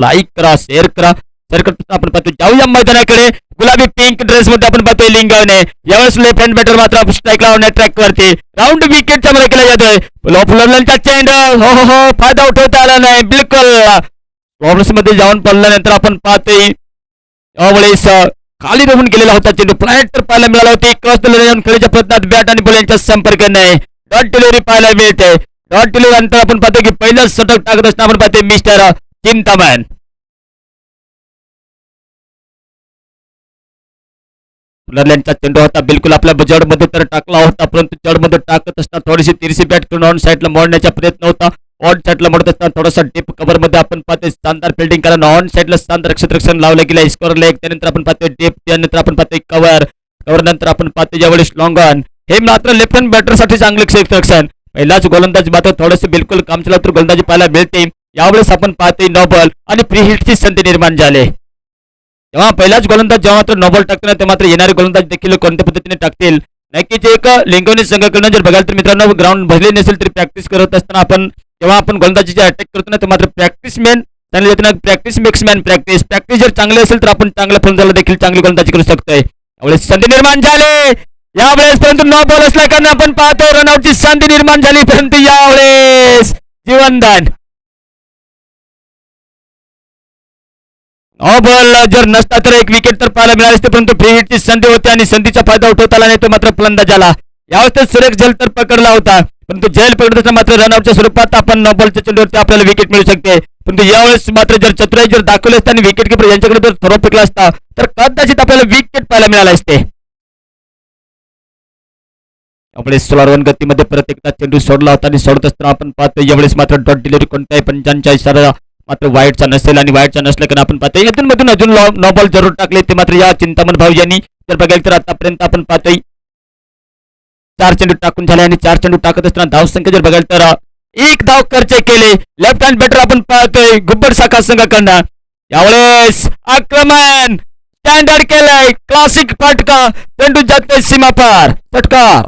Like करा share करा. Share करतो आपण पाहतो जाऊया मैदानाकडे. गुलाबी पिंक ड्रेस मध्ये आपण पाहतोय लिंगवणे यावेळेस लेफ्ट बॅटर मात्र स्ट्राईक लावण्या ट्रॅक वरती. राऊंड विकेटच्या मध्ये केला जातोय. लॉपलॉनचा चेंड हो हो हो. फायदा उठवता आला नाही. बिलकुल. प्रॉब्लेम्समध्ये जाऊन पडल्यानंतर आपण पाहतोय. यावेळेस खाली रोवून गेलेला होता चेंडू. फ्लाईट तर पाहायला मिळाला होती. क्रॉस जाऊन खेळीच्या प्रयत्नात बॅट आणि बॉल यांच्या संपर्क नाही. डॉट डिलिव्हरी पाहायला मिळते डॉट डिलिव्हरी नंतर आपण पाहतो की पहिलं सटक टाकत असताना आपण पाहतोय मिस्टर चिंतामन फुलरल्यांचा चेंडू होता बिलकुल आपल्या जडमध्ये तर टाकला होता परंतु जडमध्ये टाकत असताना थोडीशी तिरशी बॅट करून ऑन साईडला मोडण्याचा प्रयत्न होता ऑन साईडला मोडत असताना थोडासा डीप कव्हरमध्ये आपण पाहतोय शानदार फिल्डिंग कारण ऑन साईडला शानदार क्षेत्ररक्षण लावलं गेलं स्कोर लेग त्यानंतर आपण पाहतोय डीप त्यानंतर आपण पाहतोय कव्हर कव्हर नंतर आपण पाहतोय ज्यावेळेस लॉंग ऑन हे मात्र लेफ्ट हँड बॅटरसाठी चांगले क्षेत्ररक्षण पहिलाच गोलंदाज मात्र थोडंसं बिलकुल काम चला तर गोलंदाजी पाहायला मिळते यावेळेस आपण पाहतोय नॉबल आणि फ्री हिटची संधी निर्माण झाले. तेव्हा पहिलाच गोलंदाज जेव्हा मात्र नॉबल टाकतो तेव्हा मात्र येणारे गोलंदाज देखील कोणत्या पद्धतीने टाकतील? नक्कीच एक लिंगवणी संघाकडनं जर बघाल तर मित्रांनो ग्राउंड भरले नसेल तरी प्रॅक्टिस करत असताना आपण जेव्हा आपण गोलंदाजीचे अटॅक करतो ना तर मात्र प्रॅक्टिस मॅन चांगले येते ना practice makes man practice practice जर चांगली असेल तर आपण चांगल्या फलंदाला देखील चांगली गोलंदाजी करू शकतोय. यावेळेस संधी निर्माण झाले. यावेळेस परंतु नो बॉल असल्या कारण आपण पाहतो रनआउटची संधी निर्माण झाली परंतु यावेळेस जीवनदान. बॉल uh, जर नसता तर एक विकेट तर पाहायला मिळाली असते परंतु फ्री हिटची संधी होती आणि संधीचा फायदा उठवता आला नाही तो मात्र फलंदाजाला. यावेळेस सुरेख झेल तर पकडला होता परंतु जेल पकडत मात्र रनआउटच्या स्वरूपात आपण नो बॉलच्या चेंडूवरती आपल्याला विकेट मिळू शकते. परंतु यावेळेस मात्र जर चतुराई जर दाखवले असता आणि विकेट किपर यांच्याकडे जर थोडा फेकला असता तर कदाचित आपल्याला विकेट पाहायला मिळाला असते. त्यामुळे सोळा रन गतीमध्ये प्रत्येकदा चेंडू सोडला होता आणि सोडत असताना आपण पाहतो यावेळेस मात्र डॉट डिलिव्हरी कोणत्याही पंचांच्या इशारा मात्र वाईटचा नसेल आणि वाईटचा नसल्याकडे आपण पाहतोय. यातून मधून अजून नो बॉल जरूर टाकले ते मात्र या चिंतामण भाऊ यांनी जर बघायला तर आतापर्यंत आपण पाहतोय चार चेंडू टाकून झाले आणि चार चेंडू टाकत असताना धाव संख्या जर बघायला तर एक धाव खर्च केले. लेफ्ट हँड बॅटर आपण पाहतोय गुब्बर शाखा संघाकडनं. यावेळेस आक्रमण. स्टँडर्ड केलंय. क्लासिक फटका. चेंडू जातोय सीमा पार फटकार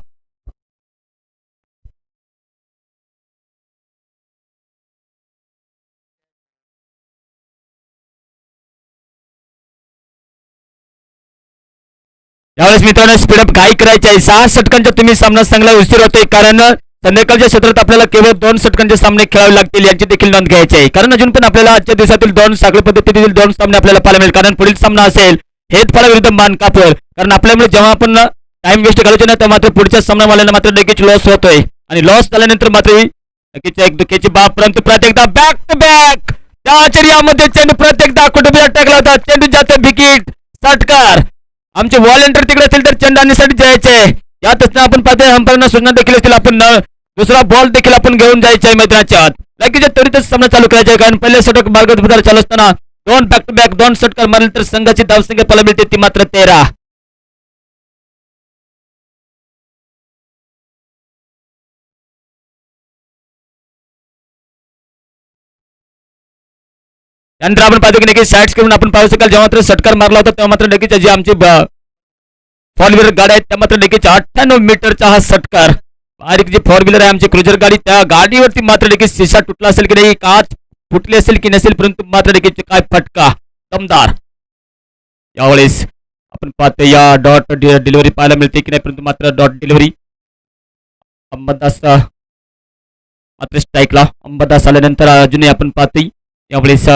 यावेळेस मित्रांनो स्पीडअप काय करायची आहे? सहा षटकांच्या तुम्ही सामना चांगला उशीर होतोय. कारण संध्याकाळच्या क्षेत्रात आपल्याला केवळ दोन षटकांचे सामने खेळावे लागतील यांची देखील नोंद घ्यायची आहे. कारण अजून पण आपल्याला आजच्या दिवसातील दोन साखळी पद्धतीतील दोन सामने आपल्याला पाहायला मिळेल. कारण पुढील सामना असेल हेतफळा विरुद्ध मानकापूर. कारण आपल्यामुळे जेव्हा आपण टाइम वेस्ट घालवतो ना तर मात्र पुढच्या सामन्यावाल्यांना मात्र नक्कीच लॉस होतोय. आणि लॉस झाल्यानंतर मात्र नक्कीच एक दुःखाची बाब. परंतु प्रत्येकदा बॅक टू बॅक त्या आचर्यामध्ये चेंडू प्रत्येकदा कुटुंबियात टाकला होता. चेंडू जातो विकेट. षटकार. आमचे व्हॉलेंटियर तिकडे असेल तर चेंडू जायचे. यात असताना आपण पाहतोय अंपायरना सूचना देखील असतील आपण दुसरा बॉल देखील आपण घेऊन जायचा आहे मैदानाच्या आत. लगेच त्वरितच सामना चालू करायचा आहे कारण पहिले षटक मार्ग चालू असताना दोन बॅक टू बॅक दोन षटकार मारले तर संघाची धावसंख्या पाहायला मिळते ती मात्र तेरा. त्यानंतर आपण पाहतो की नक्की साईड्स करून आपण पाहू शकाल जेव्हा मात्र षटकार मारला होता तेव्हा मात्र नक्कीच जी आमची फोर व्हीलर गाडी आहेत त्या मात्र नक्कीच अठ्ठ्याण्णव मीटरचा हा षटकार बारीक जी फोर व्हीलर आहे आमची क्रुझर गाडी त्या गाडीवरती मात्र नक्कीच शिसा तुटला असेल की नाही काच फुटली असेल की नसेल परंतु मात्र नक्कीच काय फटका। दमदार। यावेळेस आपण पाहतो या डॉट डिलिव्हरी पाहायला मिळते की नाही, परंतु मात्र डॉट डिलिव्हरी अंबादास मात्र स्ट्राईकला अंबादास आल्यानंतर अजूनही आपण पाहतोय यावेळेस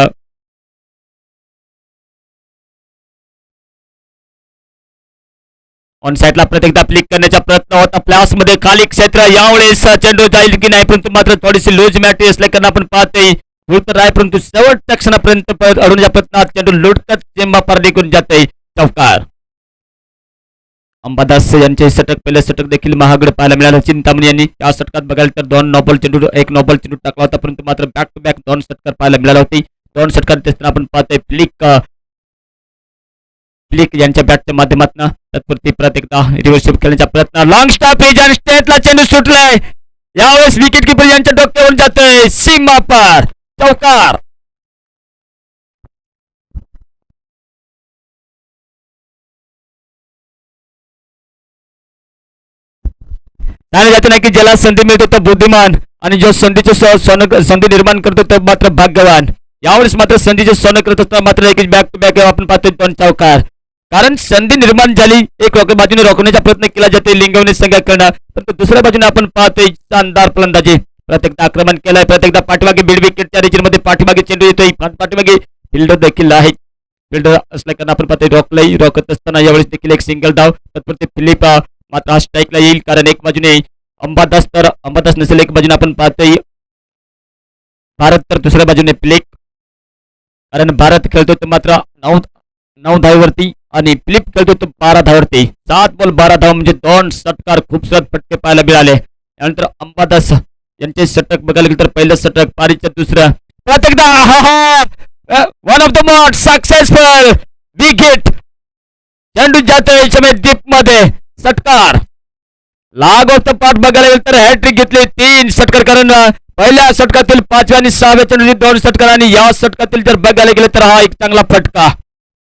ऑन साईडला प्रत्येकदा फ्लिक करण्याचा प्रयत्न होता. प्लासमध्ये खाली क्षेत्र यावेळेस चेंडू जाईल की नाही परंतु मात्र थोडीशी लूज मॅट असल्या कारण आपण पाहते तर आहे परंतु शेवटच्या क्षणापर्यंत परत अडवण्याच्या प्रयत्नात चेंडू लुटकत चेंबा पार निघून जाते चौकार. अंबादास यांचे षटक पहिले षटक देखील महागड पाहायला मिळालं. चिंतामणी यांनी या षटकात बघायला तर दोन नॉबल चेंडू एक नॉबल चेंडू टाकला होता परंतु मात्र बॅक टू बॅक दोन षटकार पाहायला मिळाला होते. दोन षटकार आपण पाहतोय फ्लिक फ्लिक यांच्या बॅटच्या माध्यमातून तत्पुरती परत एकदा रिव्हर्सिप करण्याचा प्रयत्न. लॉंग स्टॉप एज स्टेटला चेंडू सुटलाय यावेळेस विकेट किपर यांच्या डोक्यावर जातोय सीमा पार चौकार. आणि जाते नाही की ज्याला संधी मिळतो तो बुद्धिमान आणि जो संधीचे संधी निर्माण करतो तो मात्र भाग्यवान. यावेळेस मात्र संधीचे सोनं करत असताना मात्र एक बॅक टू बॅक आपण पाहतोय दोन चौकार. कारण संधी निर्माण झाली एक रोख बाजूने रोखण्याचा प्रयत्न केला जाते लिंगवणे संघाकडनं परंतु दुसऱ्या बाजूने आपण पाहतोय शानदार फलंदाजी. प्रत्येकदा आक्रमण केलंय प्रत्येकदा पाठीमागे बीड विकेटच्या रिजनमध्ये पाठीमागे चेंडू येतोय. पाठीमागे फिल्डर देखील आहे. फिल्डर असल्या कारण आपण पाहतोय रॉकलाही रॉकत असताना यावेळेस देखील एक सिंगल डाव तत्पुरते फिलिप मात्र हा स्ट्राईकला येईल कारण एक बाजूने अंबादास तर अंबादास नसेल एक बाजूने आपण पाहतोय भारत तर दुसऱ्या बाजूने प्लेक कारण भारत खेळतो तर मात्र नऊ नऊ धावेवरती आणि फ्लिप खेळतो तो बारा धावरती सात बॉल बारा धाव म्हणजे दोन षटकार खूपसूरत फटके पाहायला मिळाले. त्यानंतर अंबादास यांचे षटक बघायला गेलं तर पहिलं षटक पारीचं दुसरं. प्रत्येकदा one of the most successful wicket चेंडू जातोय दीप डीपमध्ये. षटकार. लागोत पाठ बघायला गेलं तर हॅट्रिक घेतली तीन षटकार कारण पहिल्या षटकातील पाचव्या आणि सहाव्या चेंडूची दोन षटकार आणि या षटकातील जर बघायला गेलं तर हा एक चांगला फटका.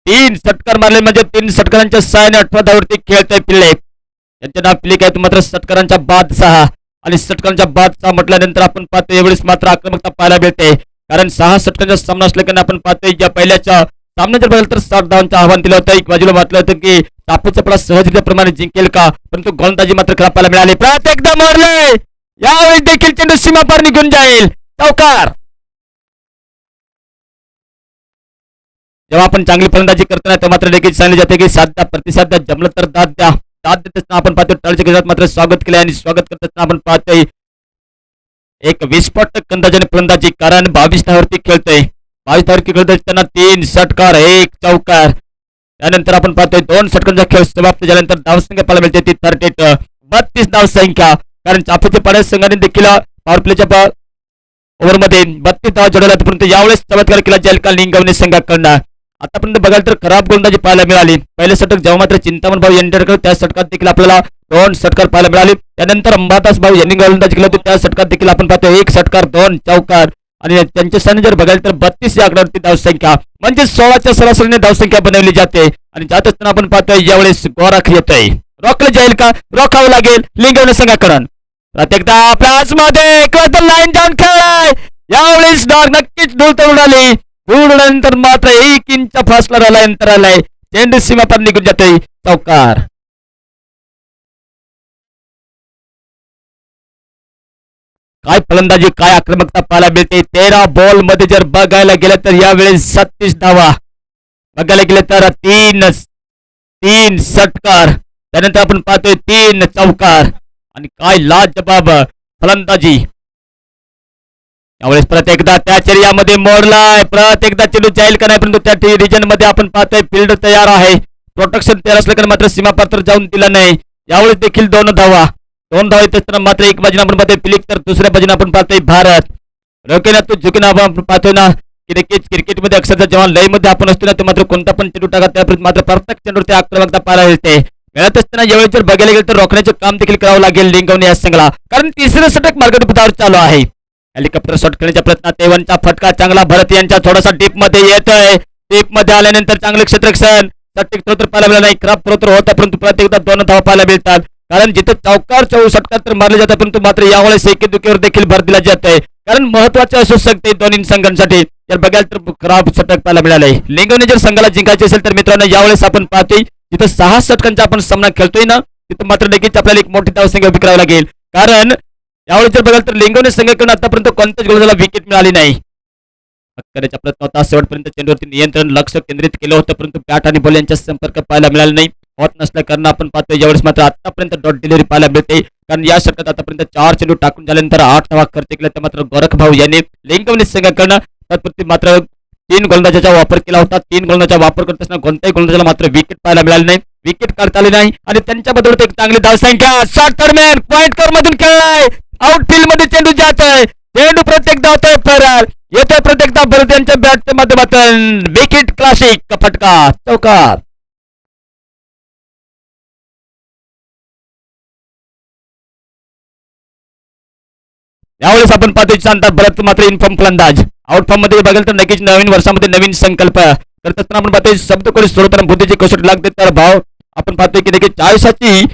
तीन षटकार मारले म्हणजे तीन षटकारांच्या सहाय्याने अठरा धावरती खेळतोय पिल्ले. यांचे नाव पिल्ले काय मात्र षटकारांच्या बाद सहा. आणि षटकारांच्या बाद सहा म्हटल्यानंतर आपण पाहतो यावेळेस मात्र आक्रमकता पाहायला मिळते. कारण सहा षटकांचा सामना असल्याकडे आपण पाहतोय ज्या पहिल्याच्या सामना जर बघाल तर साठ धावांचं आव्हान दिलं होतं. एक बाजूला म्हटलं होतं की टापूचा पडा सहजरित्याप्रमाणे जिंकेल का? परंतु गोलंदाजी मात्र खराब पाहायला मिळाली. प्रत्येकदा मारले! यावेळी देखील चेंडू सीमा पार निघून जाईल. चौकार! जेव्हा आपण चांगली फलंदाजी करताना तेव्हा मात्र देखील सांगितले जाते की साथ द्या प्रतिसाद द्या जमलं तर दाद द्या. दाद देत असताना आपण पाहतो टाळीच्या गजरात मात्र स्वागत केले आणि स्वागत करत असताना आपण पाहतोय एक विस्फोटक कंदाजाने फलंदाजी. कारण बावीस धावरती खेळतोय. बावीस धावरती खेळत असताना तीन षटकार एक चौकार. त्यानंतर आपण पाहतोय दोन षटकांचा खेळ समाप्त झाल्यानंतर धावसंख्या पाहायला मिळते ती थर्टी बत्तीस धावसंख्या. कारण चाफेच्या पाण्या संघाने देखील पॉवर प्लेच्या ओव्हरमध्ये बत्तीस धाव जोडल्या परंतु यावेळेस चमत्कार केला जाईल. का लिंगवणे संघाकडनं. आतापर्यंत बघायला तर खराब गोलंदाजी पाहायला मिळाली. पहिले षटक जेव्हा मात्र चिंतामण भाऊ यांच्याकडे त्या षटकात देखील आपल्याला दोन षटकार पाहायला मिळाले. त्यानंतर अंबादास भाऊ यांनी गोलंदाजी केली होती त्या षटकात देखील आपण पाहतो एक षटकार दोन चौकार. आणि त्यांच्या सण जर बघायला तर बत्तीस या आकड्यावरती धावसंख्या. म्हणजे सोळाच्या सरासरीने धावसंख्या बनवली जाते. आणि जात असताना आपण पाहतोय यावेळेस गोराख येतोय. रोखलं जाईल का? रोखावं लागेल. लिंगवणे संघाकडून. प्रत्येकदा आपल्या मध्ये लाईन डाऊन खेळलाय. यावेळेस डॉग नक्कीच डुलत उडाली आली धूळनंतर मात्र एक इंच फासला राहिला अंतर आलाय चेंडू सीमा पण निघून जातोय चौकार. काय फलंदाजी काय आक्रमकता पाहायला मिळते? तेरा बॉलमध्ये जर बघायला गेलं तर यावेळेस सत्तीस धावा. बघायला गेलं तर तीन तीन षटकार. त्यानंतर आपण पाहतोय तीन चौकार. आणि काय लाजबाब फलंदाजी. यावेळेस प्रत्येकदा त्या चर्यामध्ये मोडलाय. प्रत्येकदा चेंडू जाईल का नाही परंतु त्या रिजनमध्ये आपण पाहतोय फील्ड तयार आहे. प्रोटेक्शन तयार असल्याकडे मात्र सीमा पात्र जाऊन दिला नाही. यावेळेस देखील दोन धावा. दोन धावा येत असताना मात्र एक बाजूने आपण पाहतोय फिलिक तर दुसऱ्या बाजूने आपण पाहतोय भारत. रोकेना तू झुकेना आपण पाहतोय ना क्रिकेट क्रिकेटमध्ये अक्षरशः जेव्हा लईमध्ये आपण असतो ना ते मात्र कोणता पण चेंडू टाका त्या मात्र प्रत्येक चेंडूवर ते आक्रमकता पाहायला मिळते. मिळत असताना यावेळी जर बघायला गेलं तर रोखण्याचे काम देखील करावं लागेल लिंगवणे या संघाला. कारण तिसरं षटक मार्गदर्शनावर चालू आहे. हेलिकॉप्टर शॉट करण्याचा प्रयत्नात तेवनचा फटका चांगला भरत यांच्या थोडासा डीपमध्ये येतोय. डीपमध्ये आल्यानंतर चांगले क्षेत्रक्षण सटिक तर पाहायला मिळालं नाही. खराब तर होता परंतु प्रत्येकदा दोन धावा पाहायला मिळतात. कारण जिथे चौकार चौ षटकार तर मारले जातात परंतु मात्र यावेळेस एके दुखीवर देखील भर दिला जात आहे कारण महत्त्वाचे असू शकते दोन्ही संघांसाठी. जर बघायला तर खराब षटक पाहायला मिळालंय. लिंगवणे जर संघाला जिंकायचे असेल तर मित्रांनो यावेळेस आपण पाहतोय जिथं सहा षटकांचा आपण सामना खेळतोय ना तिथं मात्र नक्कीच आपल्याला एक मोठी धावसंख्या उभी करावी लागेल. कारण यावेळी जर बघाल तर लिंगवणे संघाकडून आतापर्यंत कोणत्याच गोलंदाला विकेट मिळाली नाही. अक्कराच्या प्रयत्न होता शेवटपर्यंत चेंडूवरती नियंत्रण लक्ष केंद्रित केलं होतं परंतु बॅट आणि बॉल यांचा संपर्क पाहायला मिळाला नाही. होत नसल्या कारण आपण पाहतोय यावेळेस मात्र आतापर्यंत डॉट डिलिव्हरी पाहायला मिळते. कारण या षटकात आतापर्यंत चार चेंडू टाकून झाल्यानंतर आठ धावा खर्च केला तर मात्र गोरख भाऊ यांनी लिंगवणे संघाकडनं तात्पुरती मात्र तीन गोलंदाजाचा वापर केला होता. तीन गोलंदाजा वापर करत असताना कोणत्याही गोलंदाजाला मात्र विकेट पाहायला मिळाली नाही. विकेट काढता आली नाही. आणि त्यांच्याबद्दल एक चांगली धावसंख्या. शॉर्ट दरम्यान पॉईंट कर मधून खेळलाय आउटफील्डमध्ये चेंडू जात आहे. चेंडू प्रत्येकदा होतोय फरार. येतोय प्रत्येकदा भरत यांच्या बॅटच्या माध्यमातून. विकेट क्लासिक फटका चौकार. यावेळेस आपण पाहतो सांगतात भरत मात्र इन्फॉर्म फलंदाज. आउट फॉर्ममध्ये बघाल तर नक्कीच नवीन वर्षामध्ये नवीन संकल्प. करत असताना आपण पाहतोय शब्द कोणी सोडताना बुद्धीची कसोटी लागते तर भाव. आपण पाहतोय की देखील चाळीसाची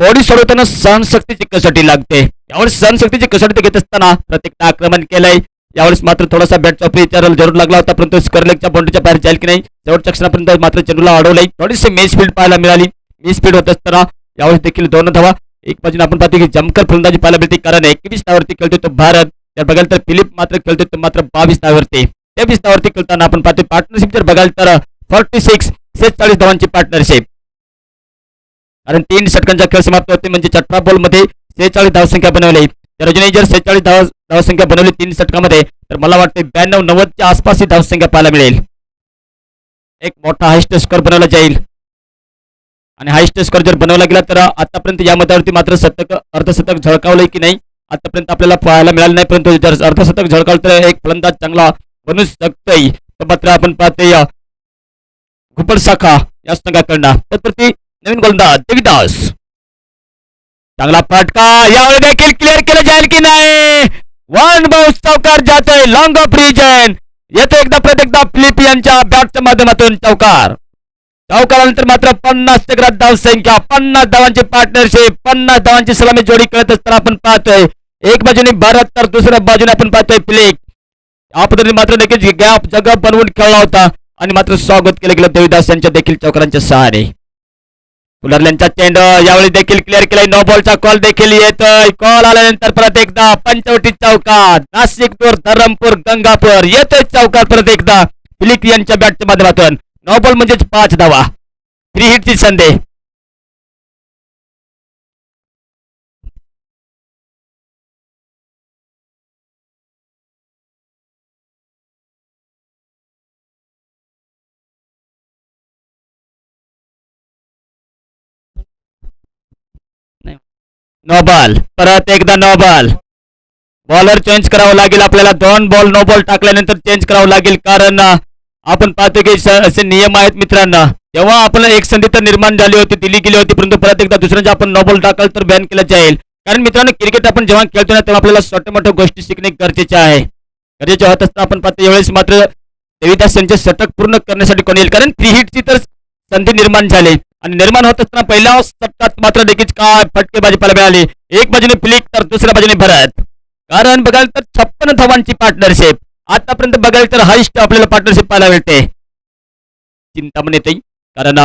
कोडी सोडवताना सहनशक्तीची कसोटी लागते. यावर सहनशक्तीची कसोटी घेत असताना प्रत्येक आक्रमण केलंय. यावेळेस मात्र थोडासा बॅटचा विचारायला जरूर लागला होता परंतु स्करलेगच्या बाउंड्रीच्या बाहेर जाईल की नाही शेवटच्या क्षणापर्यंत मात्र चेंडूला अडवलंय. थोडीशी मे स्पीड पाहायला मिळाली. मी स्पीड होत असताना यावेळेस देखील दोन धावा. एक बाजूने आपण पाहतो की जमकर फलंदाजी पाहायला मिळते कारण एकवीस धावरती खेळतो तो भारत. जर बघाल तर फिलिप मात्र खेळतो तो मात्र बावीस धावरती तेवीस धावरती खेळताना आपण पाहतो पार्टनरशिप जर बघाल तर फॉर्टी सिक्स सेहेचाळीस धावांची पार्टनरशिप कारण तीन षटकांचा खेळ समाप्त होते म्हणजे चटरा बॉलमध्ये सेहेचाळीस धावसंख्या बनवली. तर रजनी जर सेहेचाळीस धाव धावसंख्या बनवली तीन षटकामध्ये तर मला वाटते ब्याण्णव नव्वदच्या आसपास ही धावसंख्या पाहायला मिळेल. एक मोठा हायस्ट स्कोर बनवला जाईल. आणि हायस्ट स्कोर जर बनवला गेला तर आतापर्यंत या मतावरती मात्र शतक अर्धशतक झळकावलंय की नाही आतापर्यंत आपल्याला पाहायला मिळालं नाही परंतु जर अर्धशतक झळकावलं तर एक फलंदाज चांगला बनू शकतोय. तर मात्र आपण पाहतोय घुपड शाखा या संघाकडनं. तत्प्रती नवीन गोलंदाज देविदास. चांगला फटका यावेळी देखील क्लिअर केलं जाईल की नाही? वन बाउन्स चौकार जातोय लॉंग ऑफ रिजन येतो एकदा प्रत्येकदा एकदा यांच्या बॅटच्या माध्यमातून चौकार. चौकारानंतर मात्र पन्नास चक्रात धाव संख्या पन्नास धावांची पार्टनरशिप पन्नास धावांची सलामी जोडी कळत असताना आपण पाहतोय. एक बाजूने भारत तर दुसऱ्या बाजूने आपण पाहतोय फिलिप या पद्धतीने मात्र देखील गॅप जग बनवून खेळला होता. आणि मात्र स्वागत केलं गेलं देविदास यांच्या देखील चौकारांच्या सहारे पुलरल्यांचा चेंडू यावेळी देखील क्लिअर केलाय. नो बॉलचा कॉल देखील येतोय. कॉल आल्यानंतर परत एकदा पंचवटी चौकात. नाशिकपूर धरमपूर गंगापूर येतोय चौकात परत एकदा. फिलिक यांच्या बॅटच्या माध्यमातून. नो बॉल म्हणजेच पाच धावा. थ्री हिटची संधी. नो बॉल परत एकदा नो बॉल बॉलर चेंज करावं लागेल आपल्याला. दोन बॉल नो बॉल टाकल्यानंतर चेंज करावं लागेल. कारण आपण पाहतो की असे नियम आहेत मित्रांनो. तेव्हा आपण एक संधी तर निर्माण झाली होती दिली गेली होती परंतु परत एकदा दुसऱ्यांच्या आपण नो बॉल टाकाल तर बॅन केलं जाईल. कारण मित्रांनो क्रिकेट आपण जेव्हा खेळतो ना तेव्हा आपल्याला छोट्या मोठ्या गोष्टी शिकणे गरजेचे आहे. गरजेचे होत असताना आपण पाहतो यावेळेस मात्र देवीदास यांचे षटक पूर्ण करण्यासाठी कोण येईल? कारण थ्री हिटची तर संधी निर्माण झाली. आणि निर्माण होत असताना पहिल्या षटकात मात्र देखील काय फटकेबाजी पाहायला मिळाली. एक बाजूने फ्लिक तर दुसऱ्या बाजूने भरत. कारण बघाल तर छप्पन धावांची पार्टनरशिप आतापर्यंत बघाल तर हाईस्ट आपल्याला पार्टनरशिप पाहायला मिळते. चिंता पण येते. कारण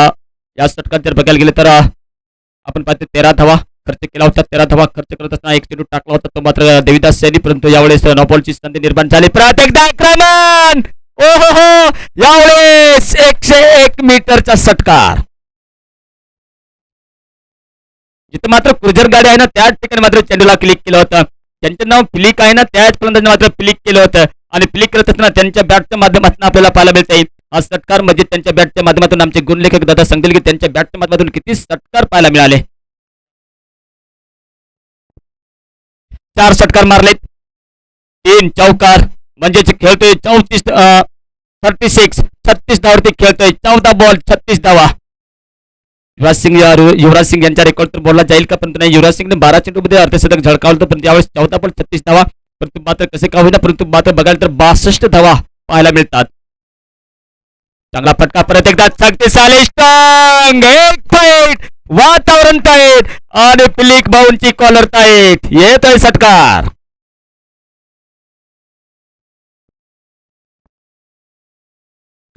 या षटकात जर बघायला गेलं तर आपण पाहतो तेरा धावा खर्च केला होता. तेरा धावा खर्च करत असताना एक चेंडू टाकला होता. तो मात्र देविदास यांनी परंतु यावेळेस नॉपॉलची संधी निर्माण झाली. परत एकदा आक्रमण! ओ हो हो यावेळेस एकशे एक मीटरचा षटकार जिथं मात्र क्रुझर गाडी आहे ना त्याच ठिकाणी मात्र चेंडूला क्लिक केलं होतं. त्यांचं नाव फिलिक आहे ना त्याच फलंदाजाने मात्र क्लिक केलं होतं. आणि क्लिक करत असताना त्यांच्या बॅटच्या माध्यमातून आपल्याला पाहायला मिळते हा सटकार म्हणजे त्यांच्या बॅटच्या माध्यमातून आमचे गुणलेखक दादा सांगतील की त्यांच्या बॅटच्या माध्यमातून किती सटकार पाहायला मिळाले. चार षटकार मारलेत. तीन चौकार. म्हणजेच खेळतोय चौतीस थर्टी सिक्स छत्तीस धावरती खेळतोय. चौदा बॉल छत्तीस धावा. युवराज सिंग या- युवराज सिंग यांचा रेकॉर्ड तर बोलला जाईल का? परंतु नाही. युवराज सिंगने बारा चेंडूमध्ये अर्धशतक झळकावलं होतं परंतु यावेळेस चौदा बॉल छत्तीस धावा. परंतु मात्र कसे का होईना? परंतु मात्र बघायला तर बासष्ट धावा पाहायला मिळतात. चांगला फटका, परत एकदा शक्तिशाली स्ट्रॉंग एक फाईट वातावरण टाईट आणि पिलिक भाऊंची कॉलर टाईट येतोय षटकार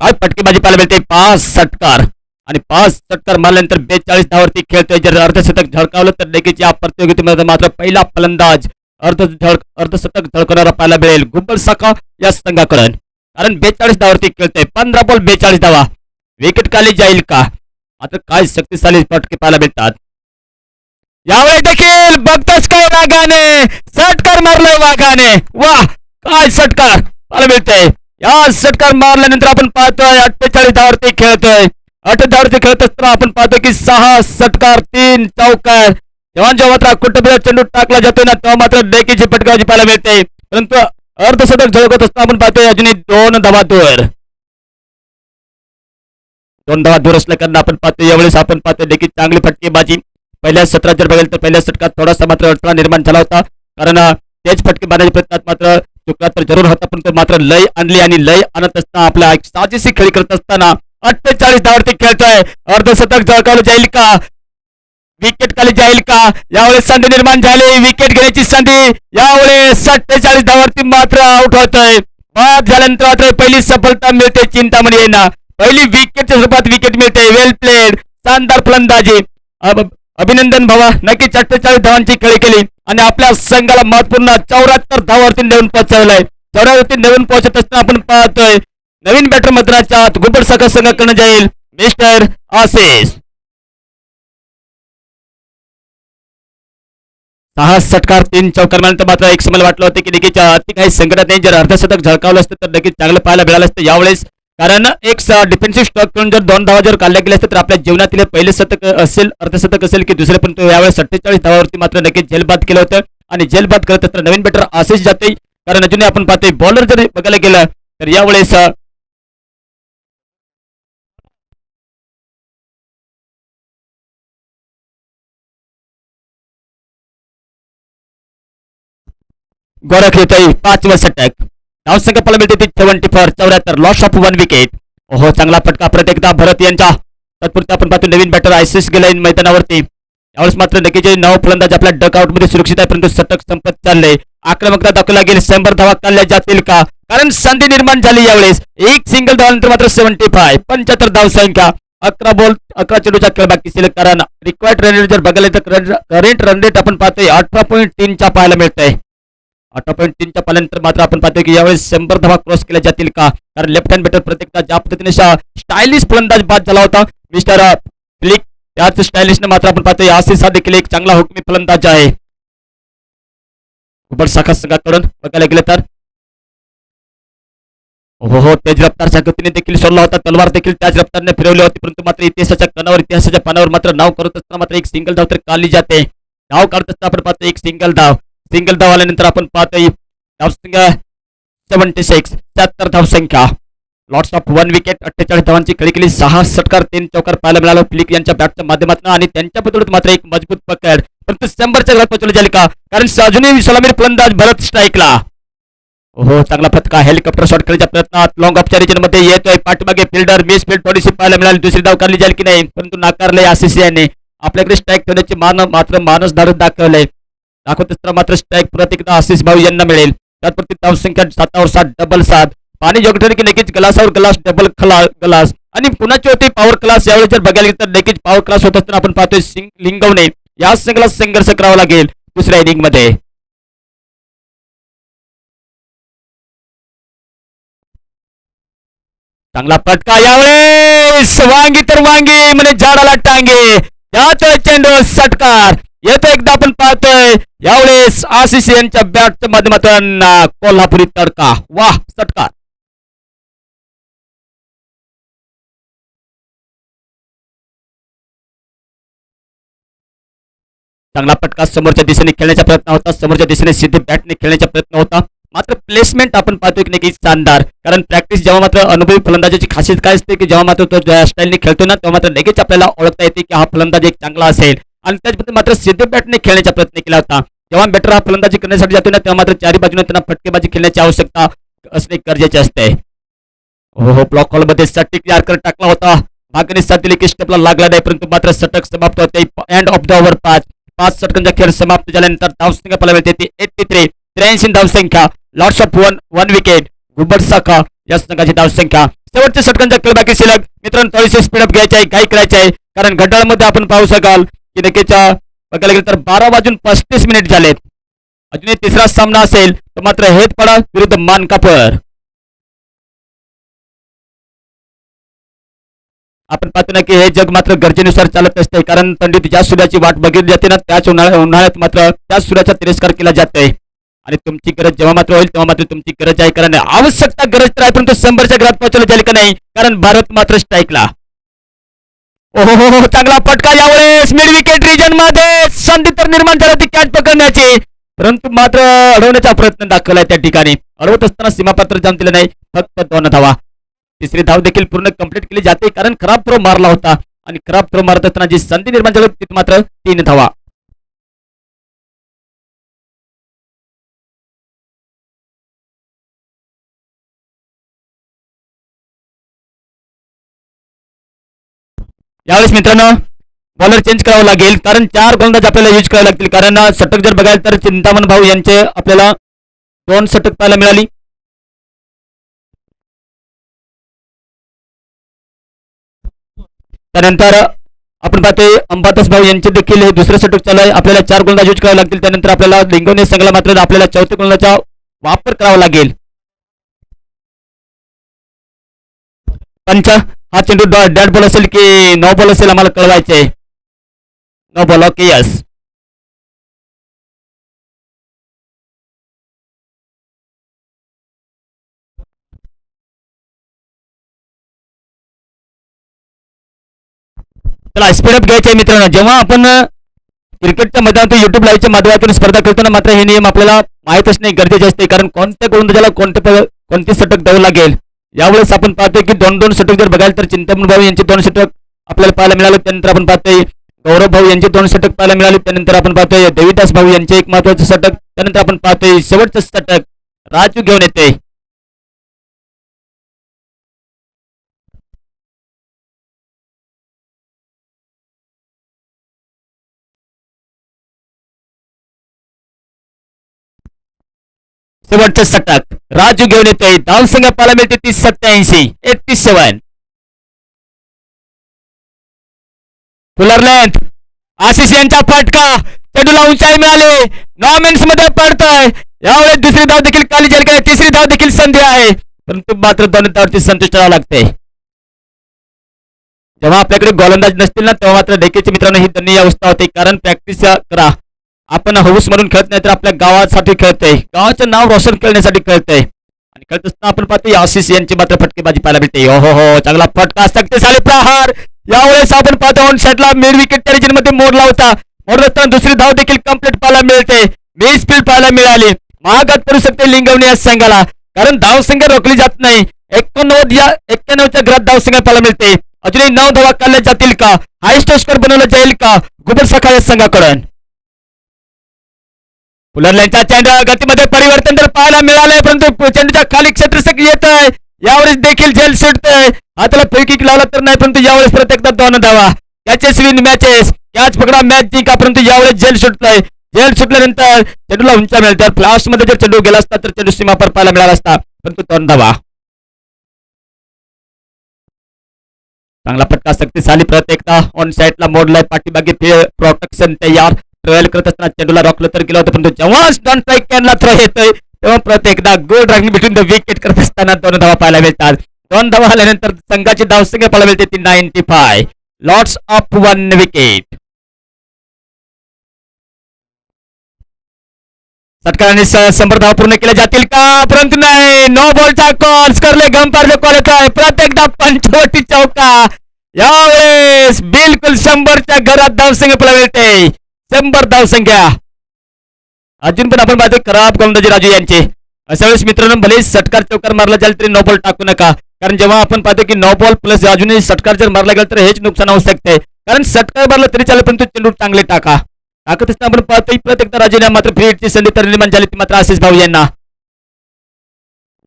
काय फटकेबाजी पाहायला मिळते? पाच षटकार आणि पाच षटकार मारल्यानंतर बेचाळीस धावरती खेळतोय. जर अर्धशतक झळकावलं तर लगेच या प्रतियोगितेमध्ये मात्र पहिला फलंदाज अर्ध झळक अर्धशतक झळकणारा पाहायला मिळेल. गुब्बल साखा या संघाकडून. कारण बेचाळीस धावरती खेळतोय. पंधरा बॉल बेचाळीस धावा. विकेट खाली जाईल का? आता काय शक्तिशाली फटके पाहायला मिळतात. यावेळी देखील बघतोच काय वाघाने? षटकार मारलाय वाघाने. वा काय षटकार पाहायला मिळतंय. या षटकार मारल्यानंतर आपण पाहतोय अठ्ठेचाळीस धावरती खेळतोय. अठ्ठेचाळीस धावावरती खेळत असताना आपण पाहतो की सहा षटकार तीन चौकार. जेव्हा जेव्हा मात्र कुटुंबीला चेंडू टाकला जातोय ना तेव्हा मात्र डेकीची फटकाची पाहायला मिळते. परंतु अर्धशतक झळकत असताना आपण पाहतोय अजूनही दोन धावा दूर दोन धावा दूर असल्या कारण आपण पाहतोय यावेळेस आपण पाहतोय देखील चांगली फटकेबाजी. पहिल्या सत्रात जर बघेल तर पहिल्या षटकात थोडासा मात्र अडथळा निर्माण झाला होता. कारण तेच फटके मारण्याच्या प्रयत्नात मात्र चुकला तर जरूर होता परंतु मात्र लय आणली आणि लय आणत असताना आपला साजेशी खेळी करत असताना अठ्ठेचाळीस धावरती खेळतोय. अर्धशतक झळकावलं जाईल का? विकेट खाली जाईल का? यावेळेस संधी निर्माण झाली. विकेट घेण्याची संधी यावेळेस अठ्ठेचाळीस धावावरती मात्र आउट होतोय. बाद झाल्यानंतर मात्र पहिली सफलता मिळते चिंतामणी म्हणजे यांना पहिली विकेटच्या स्वरूपात विकेट मिळते. वेल प्लेड शानदार फलंदाजी. अभिनंदन भावा. नक्कीच अठ्ठेचाळीस धावांची खेळी केली. आणि आपल्या संघाला महत्त्वपूर्ण चौऱ्याहत्तर धावावरती नेऊन पोहोचवलंय. चौऱ्यावरती नेऊन पोहोचत असताना आपण पाहतोय नवीन बॅटर मद्राच्या गुबड सखा संघाकडे जाईल. मिस्टर आशिष सहा षटकार तीन चौकांपर्यंत मात्र एक समय वाटलं होतं की नक्कीच अति काही संकटात नाही जर अर्धशतक झळकावलं असतं तर नक्कीच चांगलं पाहायला मिळालं असतं यावेळेस. कारण एक डिफेन्सिव्ह स्टॉक करून जर दोन धावा जर काढल्या गेल्या असतं तर आपल्या जीवनातील पहिले शतक असेल अर्धशतक असेल की दुसरे पण तो यावेळेस सत्तेचाळीस धावावरती मात्र नक्कीच जेलबाद केलं होतं. आणि जेलबाद करत असताना नवीन बॅटर आशिष जाते कारण अजूनही आपण पाहतोय बॉलर जर बघायला गेलं तर यावेळेस अं, गोरख येतोय पाचवा षटक. धावसंख्या पळा मिळते ती सेव्हन्टी फोर चौऱ्याहत्तर लॉस ऑफ वन विकेट ओहो चांगला फटका प्रत्येकदा भरत यांच्या तत्पुरता आपण पाहतो नवीन बॅटर आयसीस गेलाय मैदानावरती. यावेळेस मात्र नक्कीचे नऊ फलंदाज आपल्या डकआउटमध्ये सुरक्षित आहे परंतु षटक संपत चाललंय. आक्रमकता दाखवला गेली शंभर धावा काढल्या जातील का? कारण संधी निर्माण झाली यावेळेस. एक सिंगल धावानंतर मात्र सेव्हन्टी फाय पंच्याहत्तर धाव संख्या. अकरा बॉल अकरा चेंडूचा खेळ बाकी शिल्लक कारण रिक्वायर्ड रन रेट जर बघायला तर करेंट रन रेट आपण पाहतोय अठरा पॉईंट तीनच्या पाहायला मिळतंय. अठरा पॉईंट तीनच्या पाल्यानंतर मात्र आपण पाहतो की यावेळेस शंभर धावा क्रॉस केल्या जातील का? कारण लेफ्ट हँड बॅटर प्रत्येकदा ज्या पद्धतीने स्टायलिश फलंदाज बाद झाला होता मिस्टर फ्लिक त्याच स्टायलिशने मात्र आपण पाहतो आशिष हा देखील एक चांगला हुकमी फलंदाज आहे. उबड शाखा संघाकडून बघायला गेलं तर. हो हो तेज रफ्तारच्या गतीने देखील सोडला होता तलवार देखील त्याच रफ्तारने फिरवली होती परंतु मात्र इतिहासाच्या कणावर इतिहासाच्या पानावर मात्र नाव करत असताना मात्र एक सिंगल धाव तर काढली जाते. धाव काढत असताना आपण पाहतो एक सिंगल धाव. सिंगल धाव आल्यानंतर आपण पाहतोय. धावसंख्या सेव्हन्टी सिक्स शहात्तर धावसंख्या लॉट्स ऑफ वन विकेट अठ्ठेचाळीस धावांची खेळी केली. सहा षटकार तीन चौकार पाहायला मिळालं. फ्लिक यांच्या बॅटच्या माध्यमातून आणि त्यांच्या बदलत मात्र एक मजबूत पकड. परंतु शंभरच्या घरात पोहोचवली झाले का? कारण अजूनही सलामीर फलंदाज भरत स्ट्राईकला हो चांगला फटका. हेलिकॉप्टर शॉट करण्याच्या प्रयत्नात लॉंग ऑफमध्ये येतोय. पाठमागे फिल्डर मिस फील्ड थोडीशी पाहायला मिळाली. दुसरी धाव काढली जाईल की नाही? परंतु नाकारले आशिष याने. आपल्याकडे स्ट्राईक ठेवण्याचे मान मात्र मानस धाडत दाखवलंय दाखवत असताना मात्र स्ट्राईक परत एकदा आशिष भाऊ यांना मिळेल. त्यात धाव संख्या सातावर सात डबल सात. पाणी जोगठर की नक्कीच ग्लासावर ग्लास डबल खला ग्लास आणि पुण्याची होती पॉवर क्लास यावेळी जर बघायला गेलं तर नक्कीच पॉवर क्लास होत असताना आपण पाहतोय सिंग लिंगवणे. या संघाला संघर्ष करावा लागेल. दुसऱ्या इनिंगमध्ये. चांगला फटका यावेळेस. वांगी तर वांगी म्हणजे झाडाला टांगे. त्यातोय चेंडू षटकार येतो एकदा आपण पाहतोय, यावेळेस आशिष यांच्या बॅटच्या माध्यमातून कोल्हापुरी तडका. वाह षटकार चांगला फटका समोरच्या दिशेने खेळण्याचा प्रयत्न होता. समोरच्या दिशेने सिद्धी बॅटने खेळण्याचा प्रयत्न होता. मात्र प्लेसमेंट आपण पाहतोय की नाही शानदार. कारण प्रॅक्टिस जेव्हा मात्र अनुभवी फलंदाजाची खासियत काय असते, की जेव्हा मात्र तो स्टाईलने खेळतो ना, तेव्हा मात्र लगेच आपल्याला ओळखता येते की हा फलंदाज एक चांगला आणि त्याच मात्र सिद्ध बॅटने खेळण्याचा प्रयत्न केला होता. जेव्हा बॅटर हा फलंदाजी करण्यासाठी जातो ना, तेव्हा मात्र चारी बाजूने त्यांना फटकेबाजी खेळण्याची आवश्यकता असणे गरजेचे असते. हो ब्लॉक हॉल मध्ये साठी तयार टाकला होता. भागने साथ दिली की स्टेपला लागला नाही, परंतु मात्र षटक समाप्त होते. एंड ऑफ़ द ओव्हर पाच. पाच षटकांचा खेळ समाप्त झाल्यानंतर धावसंख्या पाहायला मिळते. ती एट्टी थ्री त्र्याऐंशी धावसंख्या. Loss of one one wicket गुबड साखा या संघाची धावसंख्या. शेवटच्या षटकांचा खेळ बाकी शिल्लक. मित्रांनो, थोडीशी स्पीडअप घ्यायची आहे काय करायचे आहे. कारण घड्याळमध्ये आपण पाहू शकाल की नक्कीच बघायला गेलं तर बारा वाजून पस्तीस मिनिट झालेत अजूनही तिसरा सामना असेल तर मात्र हेतपाडा विरुद्ध मानकापर आपण पाहतो ना की हे जग मात्र गरजेनुसार चालत असते कारण थंडीत ज्या सूर्याची वाट बघितली जाते ना त्याच उन्हाळ्या उन्हाळ्यात मात्र त्याच सूर्याचा तिरस्कार केला जातोय आणि तुमची गरज जेव्हा मात्र होईल तेव्हा मात्र तुमची गरज आहे कारण आवश्यकता गरज तर आहे परंतु शंभरच्या घरात पोहोचवलं जाईल का नाही कारण भारत मात्र स्ट्राईकला ओहो हो हो चांगला फटका यावेळेस मिड विकेट रिजनमध्ये. संधी तर निर्माण झाला ती कॅच पकडण्याची. परंतु मात्र अडवण्याचा प्रयत्न दाखवलाय त्या ठिकाणी. अडवत असताना सीमापात्र जाम दिलं नाही. फक्त दोन धावा. तिसरी धाव देखील पूर्ण कंप्लीट केली जाते कारण खराब थ्रो मारला होता. आणि खराब थ्रो मारत असताना जी संधी निर्माण झाली होती ती मात्र तीन धावा. यावेळेस मित्रांनो बॉलर चेंज करावं लागेल. कारण चार गोलंदाज आपल्याला यूज करावे लागतील. कारण षटक जर बघायला तर चिंतामण भाऊ यांचे आपल्याला दोन षटक पाहायला मिळाली. त्यानंतर आपण पाहतोय अंबादास भाऊ यांचे देखील हे दुसरं षटक चालू आहे. आपल्याला चार गोलंदाज यूज करावे लागतील. त्यानंतर आपल्याला लिंगवणे संघाला मात्र आपल्याला चौथ्या गोलंदाचा वापर करावा लागेल. पंच हा चेंडू डॅड बॉल असेल की नो बॉल असेल आम्हाला कळवायचे आहे नो बॉल ओके यस चला स्पीडअप घ्यायचे मित्रांनो. जेव्हा आपण क्रिकेटच्या मैदानातून युट्यूब लाईव्हच्या माध्यमातून स्पर्धा करताना मात्र हे नियम आपल्याला माहीत असणे गरजेचे असते. कारण कोणत्या गोलंदाजाला कोणते कोणती कोणते षटक द्यावं लागेल? यावेळेस आपण पाहतोय की दोन दोन षटक जर बघायला तर चिंतामण भाऊ यांचे दोन षटक आपल्याला पाहायला मिळाले त्यानंतर आपण पाहतोय गौरव भाऊ यांचे दोन षटक पाहायला मिळाले त्यानंतर आपण पाहतोय देवीदास भाऊ यांचे एक महत्वाचं षटक त्यानंतर आपण पाहतोय शेवटचं षटक राजू घेऊन येते. शेवटचं राजू घेऊन येतोय. संघ पाहायला मिळते सत्याऐंशी एट्टी सेवन. फुलर लेंथ फटका. उंचाई नॉमिन्स दुसरी धाव देखील खाली जाईल का तिसरी धाव देखील संधी आहे. परंतु मात्र दोन धावची संतुष्ट राहावं लागते. जेव्हा आपल्याकडे गोलंदाज ना मात्र देखील मित्रांनो, ही त्यांनी अवस्था होते. कारण प्रॅक्टिस करा. आपण हौस म्हणून खेळत नाही तर आपल्या गावासाठी खेळतोय. गावाचं नाव रोशन करण्यासाठी खेळतोय. आणि खेळत असताना आपण पाहतोय आशिष यांची मात्र फटकेबाजी पाहायला मिळते. हो हो हो चांगला फटका. शक्तिशाली प्रहार. यावेळेस आपण पाहतो ऑन साईडला मिड विकेट टेरिजनमध्ये मोडला होता मोडत असताना दुसरी धाव देखील कंप्लीट पाहायला मिळते. मिस फील्ड पाहायला मिळाली. महागात करू शकते लिंगवणे या संघाला. कारण धाव संख्या रोखली जात नाही. एकोणनव्वद या एक्क्याण्णवच्या घरात धाव संख्या पाहायला मिळते. अजूनही नऊ धावा काढल्या जातील का? हायस्ट स्कोर बनवला जाईल का? गुबर सखा या संघाकडून. फुलरल्यांच्या चेंडू गतीमध्ये परिवर्तन तर पाहायला मिळालंय परंतु चेंडूच्या खाली क्षेत्रसक येत आहे यावेळेस देखील झेल सुटतोय. हाताला फ्री लावला तर नाही परंतु यावेळेस प्रत्येकदा दोन धावा. कॅचेस विन मॅचेस कॅच पकडा मॅच जिंका परंतु यावेळेस झेल सुटतोय. झेल सुटल्यानंतर चेंडूला उंचा मिळतात फ्लास्टमध्ये जर चेंडू गेला असता तर चेंडू सीमा पर पाहायला मिळाला असता परंतु दोन धावा. चांगला फटका शक्तिशाली प्रत्येकदा ऑन साईडला मोडलाय. पाठीमागे प्रोटेक्शन तयार. ट्रेल करत असताना चेंडूला रोखलं तर गेलं होतं परंतु जेव्हा डॉन स्ट्राईक कॅनला थ्रो येतोय तेव्हा प्रत्येकदा गोल ड्रायव्हिंग बिटवीन द विकेट करत असताना दोन धावा पाहायला मिळतात दोन धावा आल्यानंतर संघाची धावसंख्या पाहायला मिळते ती ninety five loss of one wicket षटकाराने शंभर धावा पूर्ण केल्या जातील का? परंतु नाही नो बॉलचा कॉल स्करले गंपारचे कॉल येत आहे प्रत्येकदा पंचवटी चौका। यावेळेस बिलकुल शंभरच्या घरात धावसंख्या शंभर धाव संख्या. अजून पण आपण पाहतो खराब गोलंदाजी राजू यांचे. अशा वेळेस मित्रांनो भले षटकार चौकार मारला जाईल तरी नो बॉल टाकू नका. कारण जेव्हा आपण पाहतो की नो बॉल प्लस अजूनही षटकार जर मारला गेला तर हेच नुकसान होऊ शकते. कारण षटकार मारला तरी चालेल परंतु चेंडू चांगले टाका. टाकत असताना आपण पाहतो प्रत्येक प्रत्येकदा राजूने मात्र फ्रीची संधी तर निर्माण झाली ती मात्र आशिष भाऊ यांना.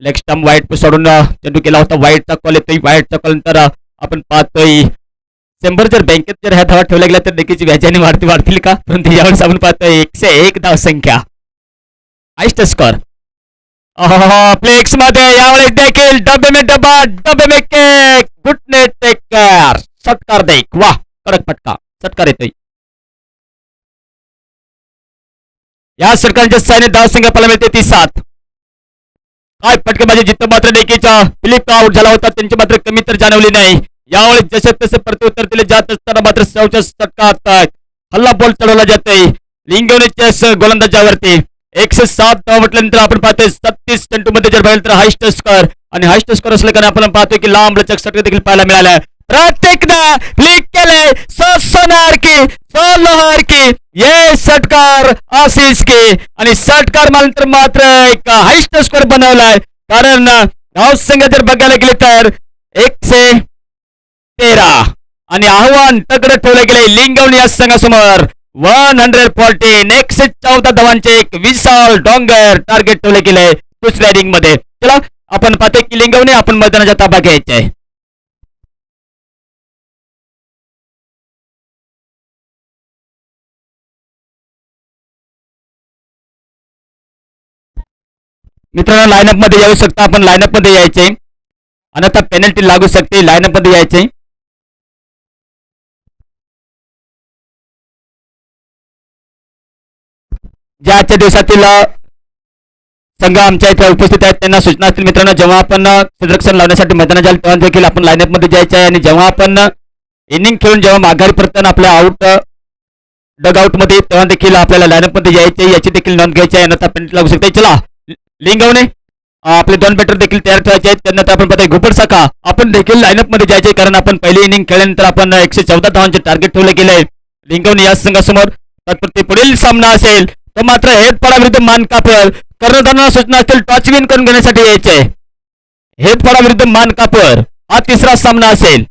लेग स्टम्प वाईट सोडून चेंडू केला होता वाईटचा कॉल येतोय वाईटचा कॉल नंतर आपण पाहतोय. शंभर जर बँकेत जर ह्या धावा ठेवल्या गेल्या तर देखील व्याजाने वाढती वाढतील का? परंतु यावेळेस आपण पाहतोय एकशे एक धाव संख्या. हायस्ट स्कोर फ्लेक्स देखील में में केक देख कडक फटका. या धाव संख्या पाहायला मिळते ती सात. काय फटकेबाजी मात्र लेकीचा फिलिप आउट होता मात्र कमी तर जाणवली यावेळी जसे तसे प्रत्युत्तर दिले जात असताना मात्र सौच्या षटकात हल्ला बॉल चढवला जातोय. लिंगवण्याच्या गोलंदाजावरती एकशे सात धाव म्हटल्यानंतर आपण पाहतोय सत्तीस चेंडू मध्ये जर पाहिलं तर हायस्ट स्कोर आणि हायस्ट स्कोर असल्या कारण आपण पाहतोय की लांब लचक षटक देखील पाहायला मिळालं प्रत्येकदा क्लिक केले सो सोनार की सो लोहार की. ये षटकार आशिष की. आणि षटकार मानंतर मात्र एक हायस्ट स्कोर बनवलाय. कारण धाव संघ जर बघायला गेले तर एकशे तेरा. आणि आव्हान तगड ठेवले गेले लिंगवणी या संघासमोर. वन हंड्रेड फोर्टी नेक्स्ट चौदा धावांचे एक विशाल डोंगर टार्गेट ठेवले गेले दुसऱ्या रिंगमध्ये चला आपण पाहते की लिंगवणी आपण मैदानाच्या ताबा घ्यायचे मित्रांनो लाईनअपमध्ये येऊ शकता आपण लाईनअपमध्ये यायचे. आणि आता पेनल्टी लागू शकते लाईनअपमध्ये यायचे. जे आजच्या दिवसातील संघ आमच्या इथे उपस्थित आहेत त्यांना सूचना असतील मित्रांनो जेव्हा आपण संरक्षण लावण्यासाठी मैदानात जाल तेव्हा देखील आपण लाईनअपमध्ये जायचं आहे. आणि जेव्हा आपण इनिंग खेळून जेव्हा माघारी परतन आपल्या आउट डगमध्ये तेव्हा देखील आपल्याला लाईनअपमध्ये यायचे याची देखील नोंद घ्यायची आहे. नंतर पेंट लागू शकते. चला लिंगवणे आपले दोन बॅटर देखील तयार ठेवायचे आहेत. त्यानंतर आपण पाहता घुपड साखा. आपण देखील लाईनअपमध्ये जायचे कारण आपण पहिली इनिंग खेळल्यानंतर आपण एकशे चौदा धावांचे टार्गेट ठेवले गेले लिंगवणे या संघासमोर तात्पुरते पुढील सामना असेल. तर मात्र हेदपडा मान मानकापर कर्णधारांना सूचना असतील टॉच विन करून घेण्यासाठी यायचे हेदपडा मान मानकापर हा तिसरा सामना असेल.